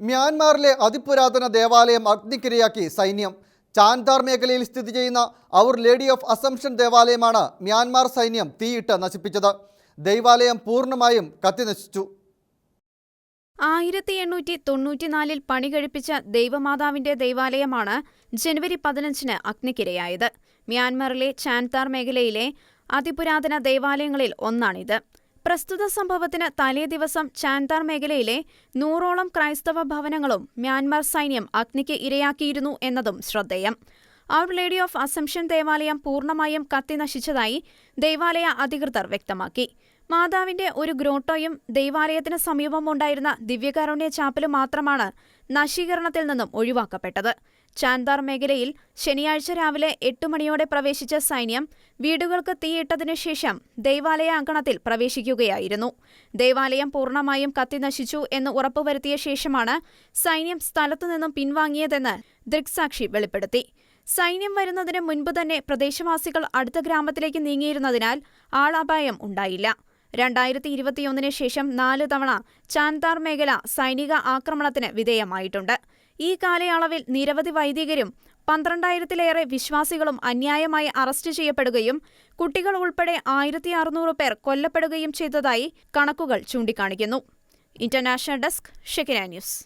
മ്യാൻമാറിലെ അതിപുരാതന ദേവാലയം അഗ്നിക്കിരയാക്കി സൈന്യം. ചാൻതാർ മേഖലയിൽ സ്ഥിതി ചെയ്യുന്ന അവർ ലേഡി ഓഫ് അസംഷൻ ദേവാലയമാണ് മ്യാൻമാർ സൈന്യം തീയിട്ട് നശിപ്പിച്ചത്. ദൈവാലയം പൂർണമായും കത്തിനശിച്ചു. ആയിരത്തി എണ്ണൂറ്റി തൊണ്ണൂറ്റിനാലിൽ പണി കഴിപ്പിച്ച ദൈവമാതാവിന്റെ ദൈവാലയമാണ് ജനുവരി പതിനഞ്ചിന് അഗ്നിക്കിരയായത് മ്യാൻമറിലെ ചാൻതാർ മേഖലയിലെ അതിപുരാതന ദേവാലയങ്ങളിൽ ഒന്നാണിത്. പ്രസ്തുത സംഭവത്തിന് തലേ ദിവസം ചാൻതാർ മേഖലയിലെ നൂറോളം ക്രൈസ്തവ ഭവനങ്ങളും മ്യാൻമാർ സൈന്യം അഗ്നിക്ക് ഇരയാക്കിയിരുന്നു എന്നതും ശ്രദ്ധേയം. ഔർ ലേഡി ഓഫ് അസംഷൻ ദേവാലയം പൂർണമായും കത്തിനശിച്ചതായി ദേവാലയ അധികൃതർ വ്യക്തമാക്കി. മാതാവിന്റെ ഒരു ഗ്രോട്ടോയും ദേവാലയത്തിന് സമീപമുണ്ടായിരുന്ന ദിവ്യകാരുണ്യ ചാപ്പലും മാത്രമാണ് നശീകരണത്തിൽ നിന്നും ഒഴിവാക്കപ്പെട്ടത്. ചാൻദാർ മേഖലയിൽ ശനിയാഴ്ച രാവിലെ എട്ട് മണിയോടെ പ്രവേശിച്ച സൈന്യം വീടുകൾക്ക് തീയിട്ടതിനു ശേഷം ദേവാലയ അങ്കണത്തിൽ പ്രവേശിക്കുകയായിരുന്നു. ദേവാലയം പൂർണമായും കത്തിനശിച്ചു എന്ന് ഉറപ്പുവരുത്തിയ ശേഷമാണ് സൈന്യം സ്ഥലത്തുനിന്നും പിൻവാങ്ങിയതെന്ന് ദൃക്സാക്ഷി വെളിപ്പെടുത്തി. സൈന്യം വരുന്നതിന് മുൻപ് തന്നെ പ്രദേശവാസികൾ അടുത്ത ഗ്രാമത്തിലേക്ക് നീങ്ങിയിരുന്നതിനാൽ ആളപായം ഉണ്ടായില്ല. രണ്ടായിരത്തി ഇരുപത്തിയൊന്നിന് ശേഷം നാല് തവണ ചാൻതാർ മേഖല സൈനിക ആക്രമണത്തിന് വിധേയമായിട്ടുണ്ട്. ഈ കാലയളവിൽ നിരവധി വൈദികരും പന്ത്രണ്ടായിരത്തിലേറെ വിശ്വാസികളും അന്യായമായി അറസ്റ്റ് ചെയ്യപ്പെടുകയും കുട്ടികൾ ഉൾപ്പെടെ ആയിരത്തി അറുന്നൂറ് പേർ കൊല്ലപ്പെടുകയും ചെയ്തതായി കണക്കുകൾ ചൂണ്ടിക്കാണിക്കുന്നു. International desk Shekinah news.